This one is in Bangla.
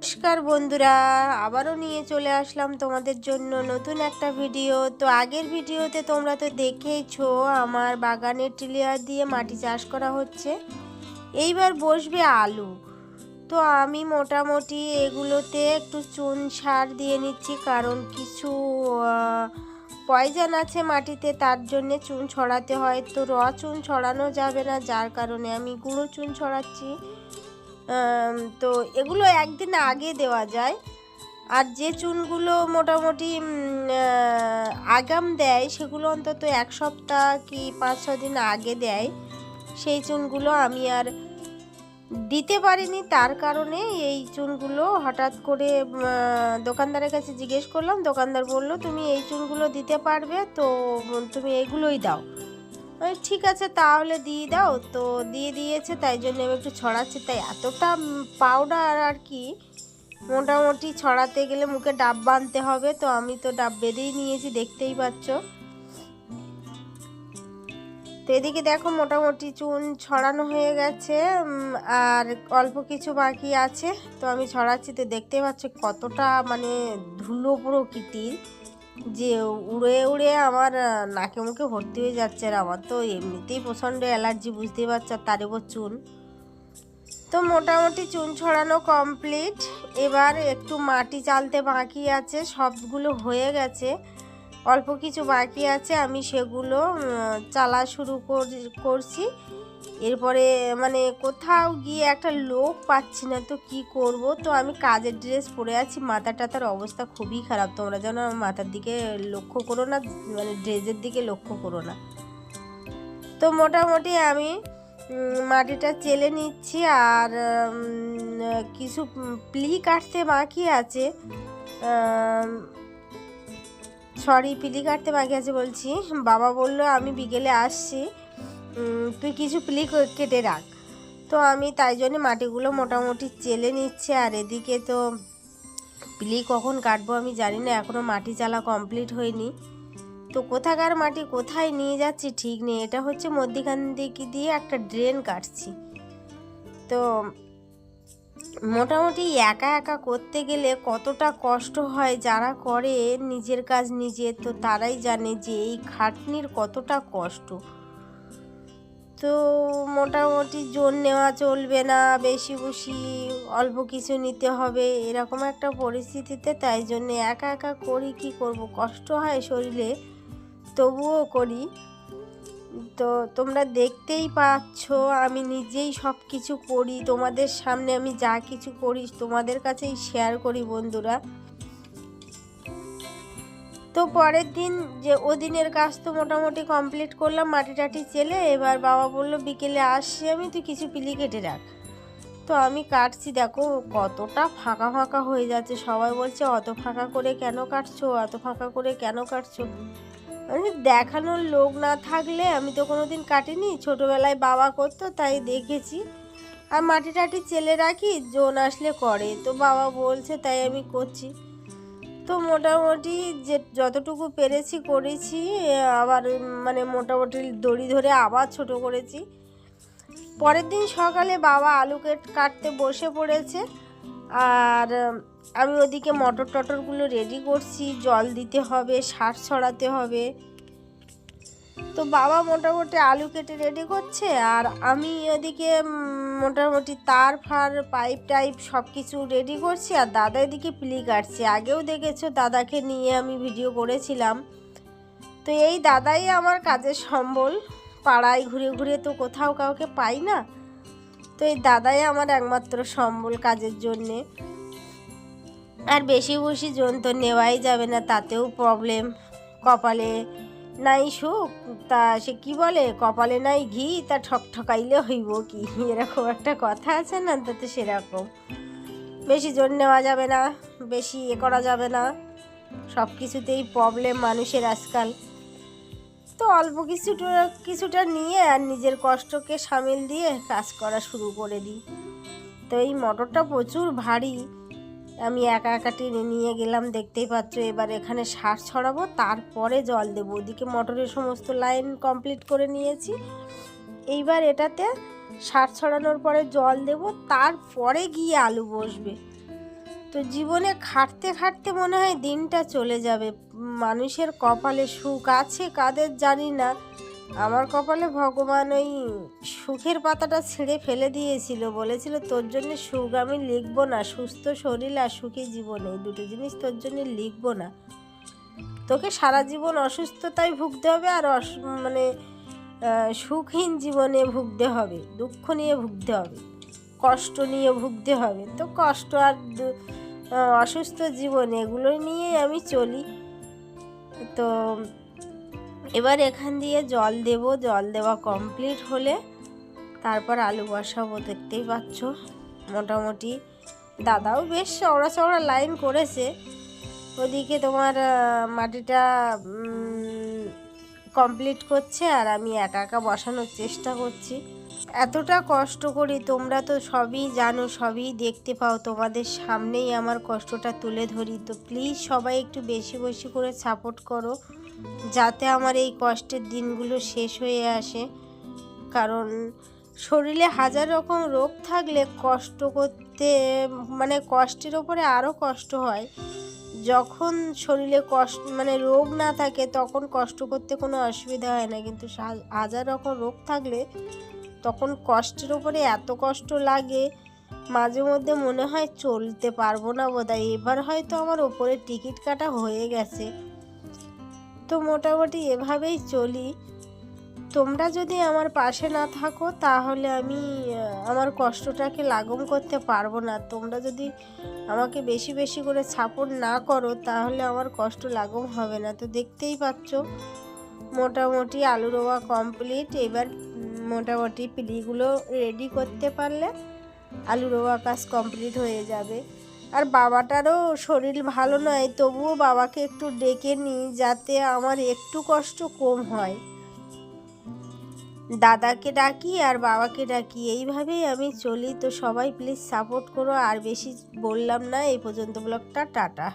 নমস্কার বন্ধুরা, আবারও নিয়ে চলে আসলাম তোমাদের জন্য নতুন একটা ভিডিও। তো আগের ভিডিওতে তোমরা তো দেখেইছো, আমার বাগানের টিলিয়ার দিয়ে মাটি চাষ করা হচ্ছে। এইবার বসবে আলু। তো আমি মোটামুটি এগুলোতে একটু চুন সার দিয়ে নিচ্ছি, কারণ কিছু পয়জন আছে মাটিতে, তার জন্যে চুন ছড়াতে হয়। তো র চুন ছড়ানো যাবে না, যার কারণে আমি গুঁড়ো চুন ছড়াচ্ছি। তো এগুলো একদিন আগে দেওয়া যায়। আর যে চুনগুলো মোটামুটি আগাম দেয়, সেগুলো অন্তত এক সপ্তাহ কি পাঁচ ছ দিন আগে দেয়। সেই চুনগুলো আমি আর দিতে পারিনি, তার কারণে এই চুনগুলো হঠাৎ করে দোকানদারের কাছে জিজ্ঞেস করলাম, দোকানদার বলল, তুমি এই চুনগুলো দিতে পারবে, তো তুমি এগুলোই দাও। ঠিক আছে, তাহলে দিয়ে দাও। তো দিয়ে দিয়েছে, তাই জন্য আমি একটু ছড়াচ্ছি। তাই এতটা পাউডার আর কি, মোটামুটি ছড়াতে গেলে মুখে ডাব বাঁধতে হবে, তো আমি তো ডাব বেঁধেই নিয়েছি, দেখতেই পাচ্ছ। তো এদিকে দেখো মোটামুটি চুন ছড়ানো হয়ে গেছে আর অল্প কিছু বাকি আছে। তো আমি ছড়াচ্ছি, তো দেখতেই পাচ্ছ কতটা মানে ধুলো প্রকৃতির যে উড়ে উড়ে আমার নাকে মুখে ভর্তি হয়ে যাচ্ছে, আর আমার তো এমনিতেই প্রচণ্ড অ্যালার্জি, বুঝতেই পারছ তার উপর চুন। তো মোটামুটি চুন ছড়ানো কমপ্লিট। এবার একটু মাটি চালতে বাকি আছে, সবগুলো হয়ে গেছে। অল্প কিছু বাকি আছে, আমি সেগুলো চালা শুরু কর- করছি। এরপরে মানে কোথাও গিয়ে একটা লোক পাচ্ছি না, তো কি করব? তো আমি কাজের ড্রেস পরে আছি মাথা টাথার অবস্থা খুবই খারাপ। তোমরা যেন মাথার দিকে লক্ষ্য করো না মানে ড্রেসের দিকে লক্ষ্য করো না। তো মোটামুটি আমি মাটিটা চেলে নিচ্ছি, আর কিছু প্লি কাটতে বাকি আছে। সরি, পিলি কাটতে বাকি আছে বলছি। বাবা বলল, আমি বিকেলে আসছি। তুই কিছু প্লি কেটে রাখ। তো আমি তাই জন্য মাটিগুলো মোটামুটি চেলে নিচ্ছি। আর এদিকে তো প্লি কখন কাটবো আমি জানি না এখনও মাটি চালা কমপ্লিট হয়নি। তো কোথাকার মাটি, কোথায় নিয়ে যাচ্ছি ঠিক নেই। এটা হচ্ছে মধ্যিখান দিকে দিয়ে একটা ড্রেন কাটছি। তো মোটামুটি একা একা করতে গেলে কতটা কষ্ট হয় যারা করে নিজের কাজ নিজে, তো তারাই জানে যে এই খাটনির কতটা কষ্ট। তো মোটামুটি জোর নেওয়া চলবে না, বেশি বেশি অল্প কিছু নিতে হবে, এরকম একটা পরিস্থিতিতে তাই জন্য একা একা করি কি করব? কষ্ট হয় শরীরে, তবুও করি। তো তোমরা দেখতেই পাচ্ছ, আমি নিজেই সব কিছু করি। তোমাদের সামনে আমি যা কিছু করি, তোমাদের কাছেই শেয়ার করি বন্ধুরা। তো পরের দিন যে, ওদিনের কাজ তো মোটামুটি কমপ্লিট করলাম, মাটি টাটি চেলে, এবার বাবা বলল, বিকেলে আসছি আমি, তুই কিছু পিলি কেটে রাখ। তো আমি কাটছি, দেখো কতটা ফাঁকা ফাঁকা হয়ে যাচ্ছে। সবাই বলছে, অত ফাঁকা করে কেন কাটছো? অত ফাঁকা করে কেন কাটছো? মানে দেখানোর লোক না থাকলে আমি তো কোনোদিন কাটিনি। ছোটোবেলায় বাবা করতো, তাই দেখেছি। আর মাটি টাটি চেলে রাখি, জোন আসলে করে। তো বাবা বলছে, তাই আমি করছি। তো মোটামুটি যে যতটুকু পেরেছি করেছি, আবার মানে মোটামুটি দড়ি ধরে আবার ছোট করেছি। পরের দিন সকালে বাবা আলু কেট- কাটতে বসে পড়েছে। আর আমি ওদিকে মটর টটরগুলো রেডি করছি, জল দিতে হবে, সার ছড়াতে হবে। তো বাবা মোটামুটি আলু কেটে রেডি করছে, আর আমি ওদিকে মোটামুটি তার ফার পাইপ টাইপ সব কিছু রেডি করছি, আর দাদা এদিকে প্লি কাটছে। আগেও দেখেছ, দাদাকে নিয়ে আমি ভিডিও করেছিলাম। তো এই দাদাই আমার কাজের সম্বল। পাড়ায় ঘুরে ঘুরে তো কোথাও কাউকে পাই না। তো এই দাদাই আমার একমাত্র সম্বল কাজের জন্যে। আর বেশি জন তো নেওয়াই যাবে না, তাতেও প্রবলেম কপালে নাই সুখ, তা সে কি বলে? কপালে নাই ঘি, তা ঠক ঠকাইলে হইব কি? এরকম একটা কথা আছে না, তাতে সেরকম। বেশি জোর নেওয়া যাবে না, বেশি এ করা যাবে না। সব কিছুতেই প্রবলেম মানুষের আজকাল। তো অল্প কিছুটা কিছুটা নিয়ে আর নিজের কষ্টকে সামিল দিয়ে কাজ করা শুরু করে দিই। তো এই মোটরটা প্রচুর ভারী। আমি একা একা টেনে নিয়ে গেলাম, দেখতেই পাচ্ছ এবার এখানে সার ছড়াবো, তারপরে জল দেবো। ওদিকে মোটরের সমস্ত লাইন কমপ্লিট করে নিয়েছি। এইবার এটাতে সার ছড়ানোর পরে জল দেব, তারপরে গিয়ে আলু বসবে। তো জীবনে খাটতে খাটতে মনে হয় দিনটা চলে যাবে। মানুষের কপালে সুখ আছে, কাদের জানি না। আমার কপালে ভগবান ওই সুখের পাতাটা ছিঁড়ে ফেলে দিয়েছিল। বলেছিল, তোর জন্য সুখ আমি লিখব না। সুস্থ শরীর আর সুখী জীবন, এই দুটো জিনিস তোর জন্য লিখব না। তোকে সারা জীবন অসুস্থতায় ভুগতে হবে আর মানে সুখহীন জীবনে ভুগতে হবে। দুঃখ নিয়ে ভুগতে হবে। কষ্ট নিয়ে ভুগতে হবে। তো কষ্ট আর অসুস্থ জীবন, এগুলো নিয়েই আমি চলি। তো এবার এখান দিয়ে জল দেব, জল দেওয়া কমপ্লিট হলে তারপর আলু বসাবো, দেখতেই পাচ্ছ। মোটামুটি দাদাও বেশ চওড়া চওড়া লাইন করেছে। ওদিকে তোমার মাটিটা কমপ্লিট করছে আর আমি একা একা বসানোর চেষ্টা করছি। এতটা কষ্ট করি তোমরা তো সবই জানো, সবই দেখতে পাও। তোমাদের সামনেই আমার কষ্টটা তুলে ধরি। তো প্লিজ সবাই একটু বেশি বেশি করে সাপোর্ট করো। যাতে আমার এই কষ্টের দিনগুলো শেষ হয়ে আসে। কারণ শরীরে হাজার রকম রোগ থাকলে কষ্ট করতে মানে কষ্টের ওপরে আরও কষ্ট হয়। যখন শরীরে কষ্ট মানে রোগ না থাকে তখন কষ্ট করতে কোনো অসুবিধা হয় না। কিন্তু হাজার রকম রোগ থাকলে তখন কষ্টের ওপরে এত কষ্ট লাগে, মাঝে মধ্যে মনে হয় চলতে পারব না বোধহয়। এবার হয়তো আমার ওপরে টিকিট কাটা হয়ে গেছে। তো মোটামুটি এভাবেই চলি। তোমরা যদি আমার পাশে না থাকো, তাহলে আমি আমার কষ্টটাকে লাগম করতে পারব না। তোমরা যদি আমাকে বেশি বেশি করে সাপোর্ট না করো, তাহলে আমার কষ্ট লাগম হবে না। তো দেখতেই পাচ্ছ, মোটামুটি আলু রোয়া কমপ্লিট এবার মোটামুটি পিলিগুলো রেডি করতে পারলে আলু রোয়া কাজ কমপ্লিট হয়ে যাবে। আর বাবাটারও শরীর ভালো নয়, তবুও বাবাকে একটু ডেকে নিই যাতে আমার একটু কষ্ট কম হয়। দাদাকে ডাকি আর বাবাকে ডাকি, এইভাবেই আমি চলি। তো সবাই প্লিজ সাপোর্ট করো, আর বেশি বললাম না, এই পর্যন্ত ব্লগটা, টাটা।